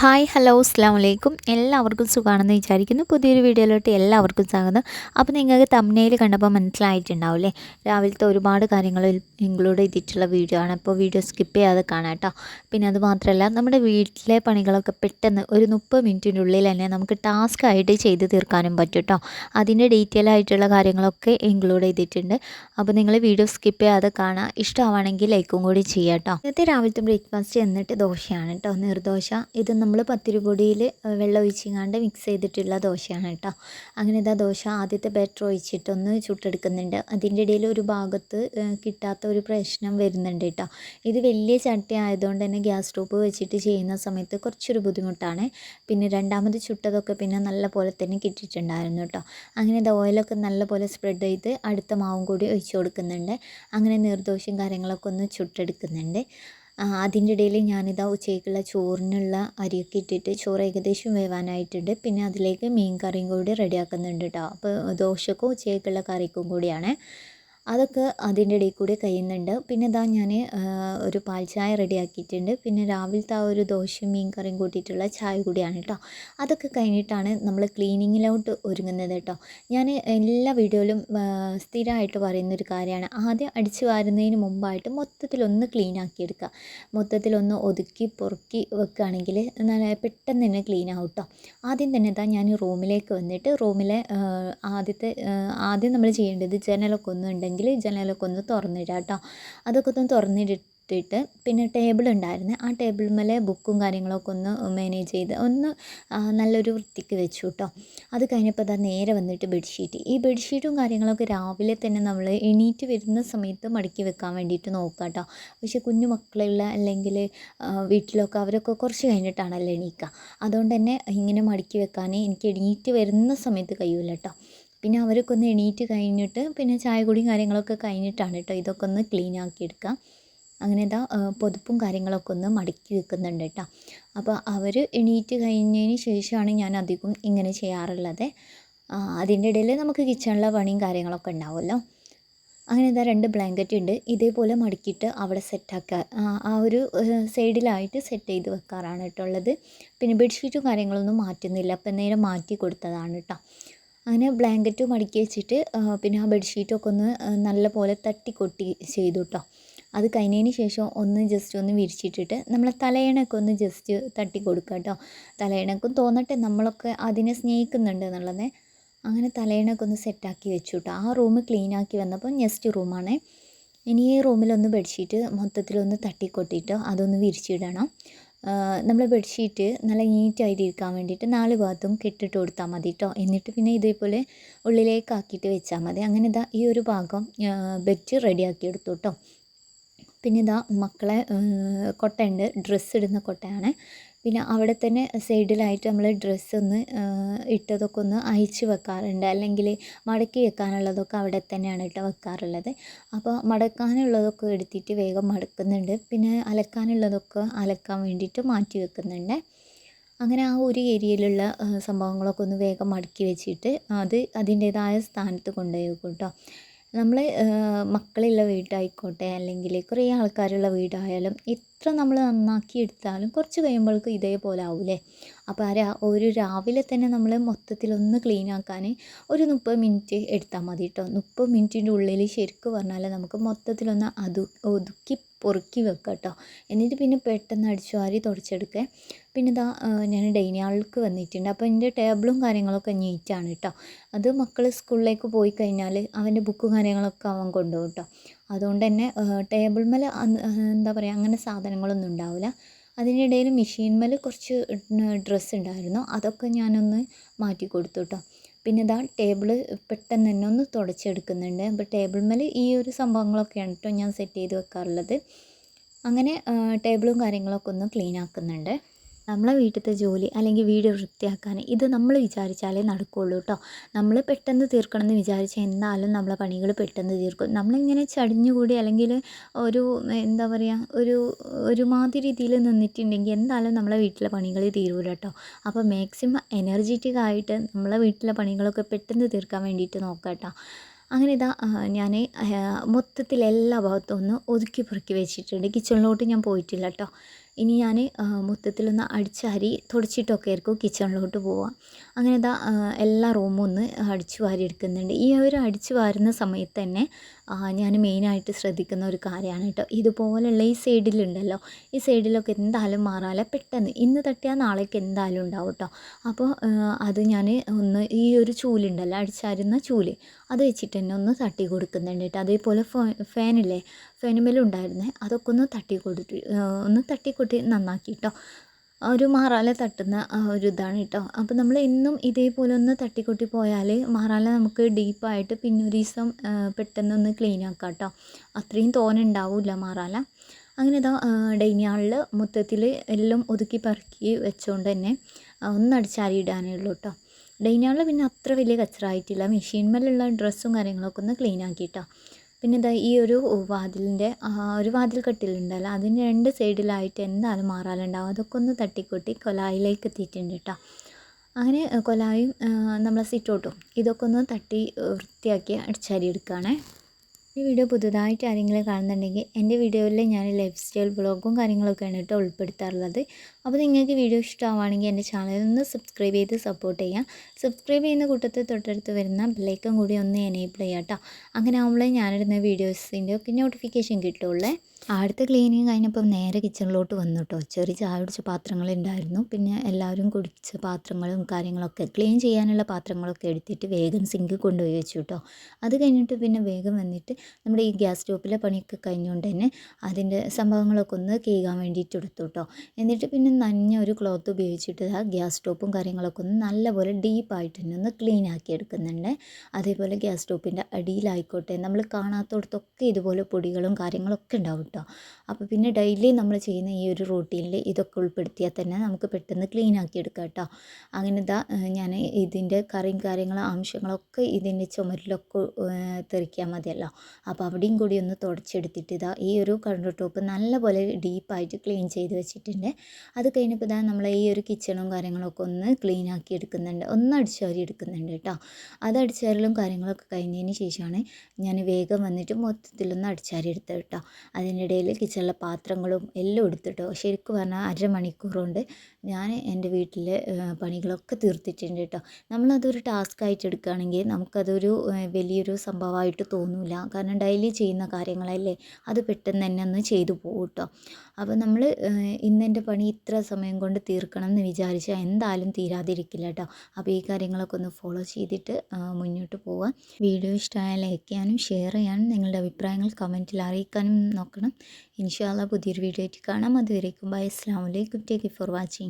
Hi hello അസ്സാം വലൈക്കും എല്ലാവർക്കും സുഖമാണെന്ന് വിചാരിക്കുന്നു. പുതിയൊരു വീഡിയോയിലോട്ട് എല്ലാവർക്കും സ്വാഗതം. അപ്പോൾ നിങ്ങൾക്ക് തമ്മനയിൽ കണ്ടപ്പോൾ മനസ്സിലായിട്ടുണ്ടാവില്ലേ രാവിലത്തെ ഒരുപാട് കാര്യങ്ങൾ ഇൻക്ലൂഡ് ചെയ്തിട്ടുള്ള വീഡിയോ ആണ്. അപ്പോൾ വീഡിയോ സ്കിപ്പ് ചെയ്യാതെ കാണാം കേട്ടോ. പിന്നെ അത് മാത്രമല്ല നമ്മുടെ വീട്ടിലെ പണികളൊക്കെ പെട്ടെന്ന് ഒരു മുപ്പത് മിനിറ്റിന്റെ ഉള്ളിൽ തന്നെ നമുക്ക് ടാസ്ക് ആയിട്ട് ചെയ്ത് തീർക്കാനും പറ്റും കേട്ടോ. അതിന്റെ ഡീറ്റെയിൽ ആയിട്ടുള്ള കാര്യങ്ങളൊക്കെ ഇൻക്ലൂഡ് ചെയ്തിട്ടുണ്ട്. അപ്പോൾ നിങ്ങൾ വീഡിയോ സ്കിപ്പ് ചെയ്യാതെ കാണാം. ഇഷ്ടമാണെങ്കിൽ ലൈക്കും കൂടി ചെയ്യാം കേട്ടോ. ഇന്നത്തെ രാവിലത്തെ ബ്രേക്ക്ഫാസ്റ്റ് എന്നിട്ട് ദോശയാണ് കേട്ടോ. നിർദോശ. ഇത് നമ്മൾ പത്തിരിപ്പൊടിയിൽ വെള്ളം ഒഴിച്ചിങ്ങാണ്ട് മിക്സ് ചെയ്തിട്ടുള്ള ദോശയാണ് കേട്ടോ. അങ്ങനെ ഇതാ ദോശ ആദ്യത്തെ ബാറ്റർ ഒഴിച്ചിട്ടൊന്ന് ചുട്ടെടുക്കുന്നുണ്ട്. അതിന്റെ ഇടയിൽ ഒരു ഭാഗത്ത് കിട്ടാത്ത ഒരു പ്രശ്നം വരുന്നുണ്ട് കേട്ടോ. ഇത് വലിയ ചട്ടി ആയതുകൊണ്ട് തന്നെ ഗ്യാസ് സ്റ്റോപ്പ് വെച്ചിട്ട് ചെയ്യുന്ന സമയത്ത് കുറച്ചൊരു ബുദ്ധിമുട്ടാണ്. പിന്നെ രണ്ടാമത് ചുട്ടതൊക്കെ പിന്നെ നല്ല പോലെ തന്നെ കിട്ടിയിട്ടുണ്ടായിരുന്നു കേട്ടോ. അങ്ങനെ ഇത് ഓയിലൊക്കെ നല്ല പോലെ സ്പ്രെഡ് ചെയ്ത് അടുത്ത മാവും കൂടി ഒഴിച്ചു കൊടുക്കുന്നുണ്ട്. അങ്ങനെ നീർദോശയും കാര്യങ്ങളൊക്കെ ഒന്ന് ചുട്ടെടുക്കുന്നുണ്ട്. അതിന്റെ ഇടയിൽ ഞാനിതാ ഉച്ചയ്ക്കുള്ള ചോറിനുള്ള അരിയൊക്കെ ഇട്ടിട്ട് ചോറ് ഏകദേശം വേവാനായിട്ടുണ്ട്. പിന്നെ അതിലേക്ക് മീൻ കറിയും കൂടി റെഡിയാക്കുന്നുണ്ട് കേട്ടോ അപ്പോൾ ദോശക്കും ഉച്ചയ്ക്കുള്ള കറിക്കും കൂടിയാണ്. അതൊക്കെ അതിന്റെ ഇടയിൽ കൂടി കഴിയുന്നുണ്ട്. പിന്നെ ഇതാ ഞാൻ ഒരു പാൽ ചായ റെഡിയാക്കിയിട്ടുണ്ട്. പിന്നെ രാവിലത്തെ ആ ഒരു ദോശയും മീൻ കറിയും കൂട്ടിയിട്ടുള്ള ചായ കൂടിയാണ് കേട്ടോ. അതൊക്കെ കഴിഞ്ഞിട്ടാണ് നമ്മൾ ക്ലീനിങ്ങിലോട്ട് ഒരുങ്ങുന്നത് കേട്ടോ. ഞാൻ എല്ലാ വീഡിയോയിലും സ്ഥിരമായിട്ട് പറയുന്നൊരു കാര്യമാണ്. ആദ്യം അടിച്ചു വാരുന്നതിന് മുമ്പായിട്ട് മൊത്തത്തിലൊന്ന് ക്ലീൻ ആക്കിയെടുക്കുക മൊത്തത്തിലൊന്ന് ഒതുക്കി പൊറുക്കി വെക്കുകയാണെങ്കിൽ പെട്ടെന്ന് തന്നെ ക്ലീൻ ആവും കേട്ടോ. ആദ്യം തന്നെ ഇതാ ഞാൻ റൂമിലേക്ക് വന്നിട്ട് റൂമിലെ ആദ്യത്തെ ആദ്യം നമ്മൾ ചെയ്യേണ്ടത് ജനലൊക്കെ ഒന്നും ഉണ്ടെങ്കിൽ ജനലൊക്കെ ഒന്ന് തുറന്നിടുക കേട്ടോ. അതൊക്കെ ഒന്ന് തുറന്നിട്ടിട്ട് പിന്നെ ടേബിൾ ഉണ്ടായിരുന്നു. ആ ടേബിൾ മേലെ ബുക്കും കാര്യങ്ങളൊക്കെ ഒന്ന് മാനേജ് ചെയ്ത് ഒന്ന് നല്ലൊരു വൃത്തിക്ക് വെച്ചു കേട്ടോ. അത് കഴിഞ്ഞപ്പോൾ അതാ നേരെ വന്നിട്ട് ബെഡ്ഷീറ്റ് ഈ ബെഡ്ഷീറ്റും കാര്യങ്ങളൊക്കെ രാവിലെ തന്നെ നമ്മൾ എണീറ്റ് വരുന്ന സമയത്ത് മടക്കി വെക്കാൻ വേണ്ടിയിട്ട് നോക്കുക കേട്ടോ. പക്ഷേ കുഞ്ഞു മക്കളുള്ള അല്ലെങ്കിൽ വീട്ടിലൊക്കെ അവരൊക്കെ കുറച്ച് കഴിഞ്ഞിട്ടാണല്ലോ എണീക്കുക. അതുകൊണ്ട് തന്നെ ഇങ്ങനെ മടക്കി വെക്കാൻ എനിക്ക് എണീറ്റ് വരുന്ന സമയത്ത് കഴിയില്ല കേട്ടോ. പിന്നെ അവരൊക്കെ ഒന്ന് എണീറ്റ് കഴിഞ്ഞിട്ട് പിന്നെ ചായ കുടിയും കാര്യങ്ങളൊക്കെ കഴിഞ്ഞിട്ടാണ് കേട്ടോ ഇതൊക്കെ ഒന്ന് ക്ലീൻ ആക്കി എടുക്കുക. അങ്ങനെ ഇതാ പൊതുപ്പും കാര്യങ്ങളൊക്കെ ഒന്ന് മടക്കി വെക്കുന്നുണ്ട് കേട്ടോ. അപ്പോൾ അവർ എണീറ്റ് കഴിഞ്ഞതിന് ശേഷമാണ് ഞാൻ അധികം ഇങ്ങനെ ചെയ്യാറുള്ളത്. അതിന്റെ ഇടയിൽ നമുക്ക് കിച്ചണിലെ പണിയും കാര്യങ്ങളൊക്കെ ഉണ്ടാവുമല്ലോ. അങ്ങനെ ഇതാ രണ്ട് ബ്ലാങ്കറ്റ് ഉണ്ട്. ഇതേപോലെ മടക്കിയിട്ട് അവിടെ സെറ്റാക്കുക ആ ഒരു സൈഡിലായിട്ട് സെറ്റ് ചെയ്ത് വെക്കാറാണ് കേട്ടോ ഉള്ളത്. പിന്നെ ബെഡ്ഷീറ്റും കാര്യങ്ങളൊന്നും മാറ്റുന്നില്ല. അപ്പം നേരെ മാറ്റി കൊടുത്തതാണ് കേട്ടോ. അങ്ങനെ ബ്ലാങ്കറ്റ് മടക്കി വെച്ചിട്ട് പിന്നെ ആ ബെഡ്ഷീറ്റൊക്കെ ഒന്ന് നല്ല പോലെ തട്ടിക്കൊട്ടി ചെയ്തു കേട്ടോ അത് കഴിഞ്ഞതിന് ശേഷം ഒന്ന് ജസ്റ്റ് ഒന്ന് വിരിച്ചിട്ടിട്ട് നമ്മളെ തലയണയൊക്കെ ഒന്ന് ജസ്റ്റ് തട്ടി കൊടുക്കുക കേട്ടോ തലയണക്കും തോന്നട്ടെ നമ്മളൊക്കെ അതിനെ സ്നേഹിക്കുന്നുണ്ട് എന്നുള്ളത്. അങ്ങനെ തലയണയൊക്കെ ഒന്ന് സെറ്റാക്കി വെച്ചു കേട്ടോ ആ റൂം ക്ലീൻ ആക്കി വന്നപ്പോൾ നെക്സ്റ്റ് റൂമാണ് ഇനി ഈ റൂമിലൊന്ന് ബെഡ്ഷീറ്റ് മൊത്തത്തിലൊന്ന് തട്ടിക്കൊട്ടിയിട്ട് അതൊന്ന് വിരിച്ചിടണം. നമ്മൾ ബെഡ്ഷീറ്റ് നല്ല നീറ്റായിട്ട് ഇരിക്കാൻ വേണ്ടിയിട്ട് നാല് ഭാഗത്തും കെട്ടിട്ട് കൊടുത്താൽ മതി കേട്ടോ എന്നിട്ട് പിന്നെ ഇതേപോലെ ഉള്ളിലേക്കാക്കിയിട്ട് വെച്ചാൽ മതി. അങ്ങനെ ഇതാ ഈ ഒരു ഭാഗം ബെഡ് റെഡിയാക്കി എടുത്തു കേട്ടോ പിന്നെ ഇതാ മക്കളെ കൊട്ടയുണ്ട്. ഡ്രസ്സ് ഇടുന്ന കൊട്ടയാണ്. പിന്നെ അവിടെ തന്നെ സൈഡിലായിട്ട് നമ്മൾ ഡ്രസ്സ് ഒന്ന് ഇട്ടതൊക്കെ ഒന്ന് അയച്ച് വെക്കാറുണ്ട്. അല്ലെങ്കിൽ മടക്കി വെക്കാനുള്ളതൊക്കെ അവിടെ തന്നെയാണ് കേട്ടോ വെക്കാറുള്ളത്. അപ്പോൾ മടക്കാനുള്ളതൊക്കെ എടുത്തിട്ട് വേഗം മടക്കുന്നുണ്ട്. പിന്നെ അലക്കാനുള്ളതൊക്കെ അലക്കാൻ വേണ്ടിയിട്ട് മാറ്റി വെക്കുന്നുണ്ട്. അങ്ങനെ ആ ഒരു ഏരിയയിലുള്ള സംഭവങ്ങളൊക്കെ ഒന്ന് വേഗം മടക്കി വെച്ചിട്ട് അത് അതിന്റേതായ സ്ഥാനത്ത് കൊണ്ടുപോയി വെക്കും കേട്ടോ. നമ്മൾ മക്കളുള്ള വീടായിക്കോട്ടെ അല്ലെങ്കിൽ കുറേ ആൾക്കാരുള്ള വീടായാലും എത്ര നമ്മൾ നന്നാക്കി എടുത്താലും കുറച്ച് കഴിയുമ്പോഴേക്കും ഇതേപോലെ ആവൂലേ? അപ്പോൾ ആ ഒരു രാവിലെ തന്നെ നമ്മൾ മൊത്തത്തിലൊന്ന് ക്ലീൻ ആക്കാൻ ഒരു മുപ്പത് മിനിറ്റ് എടുത്താൽ മതി കേട്ടോ മുപ്പത് മിനിറ്റിന്റെ ഉള്ളിൽ ശരിക്കും പറഞ്ഞാൽ നമുക്ക് മൊത്തത്തിലൊന്ന് അത് ഒതുക്കി പൊറുക്കി വെക്കുക കേട്ടോ എന്നിട്ട് പിന്നെ പെട്ടെന്ന് അടിച്ചു വാരി തുടച്ചെടുക്കുക പിന്നെ ഇതാ ഞാൻ ഡൈനിങ് ഹാളിലേക്ക് വന്നിട്ടുണ്ട്. അപ്പോൾ എന്റെ ടേബിളും കാര്യങ്ങളൊക്കെ നീറ്റാണ് കേട്ടോ അത് മക്കൾ സ്കൂളിലേക്ക് പോയി കഴിഞ്ഞാൽ അവന്റെ ബുക്കും കാര്യങ്ങളൊക്കെ അവൻ കൊണ്ടുപോകും കേട്ടോ അതുകൊണ്ട് തന്നെ ടേബിൾ മേൽ എന്താ പറയുക അങ്ങനെ സാധനങ്ങളൊന്നും ഉണ്ടാവില്ല. അതിനിടയിൽ മെഷീൻമേൽ കുറച്ച് ഡ്രസ്സ് ഉണ്ടായിരുന്നു. അതൊക്കെ ഞാനൊന്ന് മാറ്റി കൊടുത്തു കേട്ടോ പിന്നെ ഇതാ ടേബിൾ പെട്ടെന്ന് തന്നെ ഒന്ന് തുടച്ചെടുക്കുന്നുണ്ട്. അപ്പോൾ ടേബിൾ മേൽ ഈ ഒരു സംഭവങ്ങളൊക്കെയാണ് കേട്ടോ ഞാൻ സെറ്റ് ചെയ്ത് വെക്കാറുള്ളത്. അങ്ങനെ ടേബിളും കാര്യങ്ങളൊക്കെ ഒന്ന് ക്ലീൻ ആക്കുന്നുണ്ട്. നമ്മളെ വീട്ടിലത്തെ ജോലി അല്ലെങ്കിൽ വീട് വൃത്തിയാക്കാൻ ഇത് നമ്മൾ വിചാരിച്ചാലേ നടക്കുകയുള്ളൂ കേട്ടോ. നമ്മൾ പെട്ടെന്ന് തീർക്കണം എന്ന് വിചാരിച്ചാൽ എന്നാലും നമ്മളെ പണികൾ പെട്ടെന്ന് തീർക്കും. നമ്മളിങ്ങനെ ചടിഞ്ഞുകൂടി അല്ലെങ്കിൽ ഒരു എന്താ പറയുക ഒരു ഒരുമാതിരി രീതിയിൽ നിന്നിട്ടുണ്ടെങ്കിൽ എന്തായാലും നമ്മളെ വീട്ടിലെ പണികൾ തീരൂല കേട്ടോ. അപ്പോൾ മാക്സിമം എനർജറ്റിക് ആയിട്ട് നമ്മളെ വീട്ടിലെ പണികളൊക്കെ പെട്ടെന്ന് തീർക്കാൻ വേണ്ടിയിട്ട് നോക്കാം കേട്ടോ. അങ്ങനെ ഇതാ ഞാൻ മൊത്തത്തിൽ എല്ലാ ഭാഗത്തും ഒന്ന് ഒതുക്കി പെറുക്കി വെച്ചിട്ടുണ്ട്. കിച്ചണിലോട്ട് ഞാൻ പോയിട്ടില്ല കേട്ടോ. ഇനി ഞാൻ മൊത്തത്തിലൊന്ന് അടിച്ചാരി തുടച്ചിട്ടൊക്കെ ആയിരിക്കും കിച്ചണിലോട്ട് പോവുക. അങ്ങനെ ദാ എല്ലാ റൂമും ഒന്ന് അടിച്ചു വാരി എടുക്കുന്നുണ്ട് ഈ ഒരു അടിച്ചു വാരുന്ന സമയത്ത് തന്നെ ഞാൻ മെയിനായിട്ട് ശ്രദ്ധിക്കുന്ന ഒരു കാര്യമാണ് കേട്ടോ. ഇതുപോലുള്ള ഈ സൈഡിലുണ്ടല്ലോ. ഈ സൈഡിലൊക്കെ എന്തായാലും മാറാല? പെട്ടെന്ന്. ഇന്ന് തട്ടിയാൽ നാളേക്ക് എന്തായാലും ഉണ്ടാവും കേട്ടോ. അപ്പോൾ അത് ഞാൻ ഒന്ന് ഈ ഒരു ചൂലുണ്ടല്ലോ അടിച്ചാരുന്ന ചൂൽ അത് വെച്ചിട്ട് തന്നെ ഒന്ന് തട്ടി കൊടുക്കുന്നുണ്ട് കേട്ടോ. അതേപോലെ ഫാനില്ലേ? ഫാനുമേലും ഉണ്ടായിരുന്നേ അതൊക്കെ ഒന്ന് തട്ടി കൊടുത്തി ഒന്ന് തട്ടി കൊട്ടി നന്നാക്കി കേട്ടോ. ഒരു മാറാല തട്ടുന്ന ഒരു ഇതാണ് കേട്ടോ അപ്പോൾ നമ്മൾ എന്നും ഇതേപോലെ ഒന്ന് തട്ടിക്കൊട്ടി പോയാൽ മാറാല നമുക്ക് ഡീപ്പായിട്ട് പിന്നെ ഒരു ദിവസം പെട്ടെന്നൊന്ന് ക്ലീൻ ആക്കാം കേട്ടോ അത്രയും തോനെ ഉണ്ടാവില്ല മാറാല അങ്ങനെ ഇതാ ഡൈനിയാളിൽ മൊത്തത്തിൽ എല്ലാം ഒതുക്കി പറക്കി വെച്ചുകൊണ്ട് തന്നെ ആ, ഒന്ന് അടിച്ചാരി ഇടാനേ ഉള്ളൂ കേട്ടോ ഡൈനിയാളിൽ പിന്നെ അത്ര വലിയ കച്ചറായിട്ടില്ല മെഷീൻമേലുള്ള ഡ്രസ്സും കാര്യങ്ങളൊക്കെ ഒന്ന് ക്ലീൻ ആക്കി കേട്ടോ പിന്നെ ഇതാ ഈ ഒരു വാതിലിന്റെ ഒരു വാതിൽ കെട്ടിലുണ്ടല്ലോ അതിന്റെ രണ്ട് സൈഡിലായിട്ട് എന്തായാലും മാറാലുണ്ടാവും അതൊക്കെ ഒന്ന് തട്ടിക്കൂട്ടി കൊലായിലേക്ക് എത്തിയിട്ടുണ്ട് കേട്ടോ. അങ്ങനെ കൊലായും നമ്മളെ സിറ്റോട്ടും ഇതൊക്കെ ഒന്ന് തട്ടി വൃത്തിയാക്കി അടിച്ചാരി എടുക്കുകയാണേ ഈ വീഡിയോ പുതുതായിട്ട് ആരെങ്കിലും കാണുന്നുണ്ടെങ്കിൽ എന്റെ വീഡിയോയിൽ ഞാൻ ലൈഫ് സ്റ്റൈൽ ബ്ലോഗും കാര്യങ്ങളൊക്കെയാണ് കേട്ടോ ഉൾപ്പെടുത്താറുള്ളത്. അപ്പോൾ നിങ്ങൾക്ക് വീഡിയോ ഇഷ്ടമാവുകയാണെങ്കിൽ എന്റെ ചാനൽ ഒന്ന് സബ്സ്ക്രൈബ് ചെയ്ത് സപ്പോർട്ട് ചെയ്യാം സബ്സ്ക്രൈബ് ചെയ്യുന്ന കൂട്ടത്തിൽ തൊട്ടടുത്ത് വരുന്ന ബെല്ലൈക്കൺ കൂടി ഒന്ന് എനേബിൾ ചെയ്യാം കേട്ടോ. അങ്ങനെ ആകുമ്പോഴേ ഞാനിടുന്ന വീഡിയോസിന്റെ ഒക്കെ നോട്ടിഫിക്കേഷൻ കിട്ടുള്ളേ അടുത്ത ക്ലീനിങ് കഴിഞ്ഞപ്പോൾ നേരെ കിച്ചണിലോട്ട് വന്നു കേട്ടോ ചെറിയ ചായ കുടിച്ച പാത്രങ്ങളുണ്ടായിരുന്നു പിന്നെ എല്ലാവരും കുടിച്ച പാത്രങ്ങളും കാര്യങ്ങളൊക്കെ ക്ലീൻ ചെയ്യാനുള്ള പാത്രങ്ങളൊക്കെ എടുത്തിട്ട് വേഗം സിങ്ക് കൊണ്ടുപോയി വെച്ചു കേട്ടോ അത് കഴിഞ്ഞിട്ട് പിന്നെ വേഗം വന്നിട്ട് നമ്മുടെ ഈ ഗ്യാസ് സ്റ്റോപ്പിലെ പണിയൊക്കെ കഴിഞ്ഞുകൊണ്ട് തന്നെ അതിന്റെ സംഭവങ്ങളൊക്കെ ഒന്ന് കീകാൻ വേണ്ടിയിട്ട് എടുത്തു കേട്ടോ എന്നിട്ട് പിന്നെ നനഞ്ഞ ഒരു ക്ലോത്ത് ഉപയോഗിച്ചിട്ട് ആ ഗ്യാസ് സ്റ്റോപ്പും കാര്യങ്ങളൊക്കെ ഒന്ന് നല്ലപോലെ ഡീപ്പായിട്ട് തന്നെ ഒന്ന് ക്ലീൻ ആക്കി എടുക്കുന്നുണ്ട്. അതേപോലെ ഗ്യാസ് സ്റ്റോപ്പിന്റെ അടിയിലായിക്കോട്ടെ നമ്മൾ കാണാത്തടത്തൊക്കെ ഇതുപോലെ പൊടികളും കാര്യങ്ങളൊക്കെ ഉണ്ടാവും അപ്പോൾ പിന്നെ ഡെയിലി നമ്മൾ ചെയ്യുന്ന ഈ ഒരു റൂട്ടീനിൽ ഇതൊക്കെ ഉൾപ്പെടുത്തിയാൽ തന്നെ നമുക്ക് പെട്ടെന്ന് ക്ലീൻ ആക്കി എടുക്കാം കേട്ടോ. അങ്ങനെ ഇതാ ഞാൻ ഇതിന്റെ കറിയും കാര്യങ്ങളും ആവശ്യങ്ങളൊക്കെ ഇതിന്റെ ചുമരിലൊക്കെ തെറിക്കാൻ മതിയല്ലോ. അപ്പോൾ അവിടെയും കൂടി ഒന്ന് തുടച്ചെടുത്തിട്ട് ഇതാ ഈ ഒരു കൗണ്ടർ ടോപ്പ് നല്ലപോലെ ഡീപ്പായിട്ട് ക്ലീൻ ചെയ്ത് വെച്ചിട്ടുണ്ട്. അത് കഴിഞ്ഞപ്പോൾ ഇതാ നമ്മൾ ഈ ഒരു കിച്ചണും കാര്യങ്ങളൊക്കെ ഒന്ന് ക്ലീൻ ആക്കി എടുക്കുന്നുണ്ട്. ഒന്ന് അടിച്ചുവാരി എടുക്കുന്നുണ്ട് കേട്ടോ. അത് അടിച്ചുവാരലും കാര്യങ്ങളൊക്കെ കഴിഞ്ഞതിന് ശേഷമാണ് ഞാൻ വേഗം വന്നിട്ട് മൊത്തത്തിലൊന്ന് അടിച്ചാരി എടുത്തത് കേട്ടോ. അതിനിടയിൽ കിച്ചണിലെ പാത്രങ്ങളും എല്ലാം എടുത്തിട്ട്. ശരിക്കും പറഞ്ഞാൽ അരമണിക്കൂർ കൊണ്ട് ഞാൻ എന്റെ വീട്ടിലെ പണികളൊക്കെ തീർത്തിട്ടുണ്ട് കേട്ടോ നമ്മളതൊരു ടാസ്ക് ആയിട്ട് എടുക്കുകയാണെങ്കിൽ നമുക്കതൊരു വലിയൊരു സംഭവമായിട്ട് തോന്നില്ല കാരണം ഡെയിലി ചെയ്യുന്ന കാര്യങ്ങളല്ലേ അത് പെട്ടെന്ന് തന്നെ ഒന്ന് ചെയ്തു പോകും കേട്ടോ അപ്പോൾ നമ്മൾ ഇന്നെന്റെ പണി ഇത്ര സമയം കൊണ്ട് തീർക്കണം എന്ന് വിചാരിച്ചാൽ എന്തായാലും തീരാതിരിക്കില്ല കേട്ടോ അപ്പോൾ ഈ കാര്യങ്ങളൊക്കെ ഒന്ന് ഫോളോ ചെയ്തിട്ട് മുന്നോട്ട് പോവാം. വീഡിയോ ഇഷ്ടമായ ലൈക്ക് ചെയ്യാനും ഷെയർ ചെയ്യാനും നിങ്ങളുടെ അഭിപ്രായങ്ങൾ കമന്റിൽ അറിയിക്കാനും നോക്കണം. ഇൻഷാല്ല പുതിയൊരു വീഡിയോ ആയിട്ട് കാണാം. അതുവരേക്കും ബൈ അസ്സാം വലൈക്കും ടേക്ക് ഫോർ വാച്ചിങ്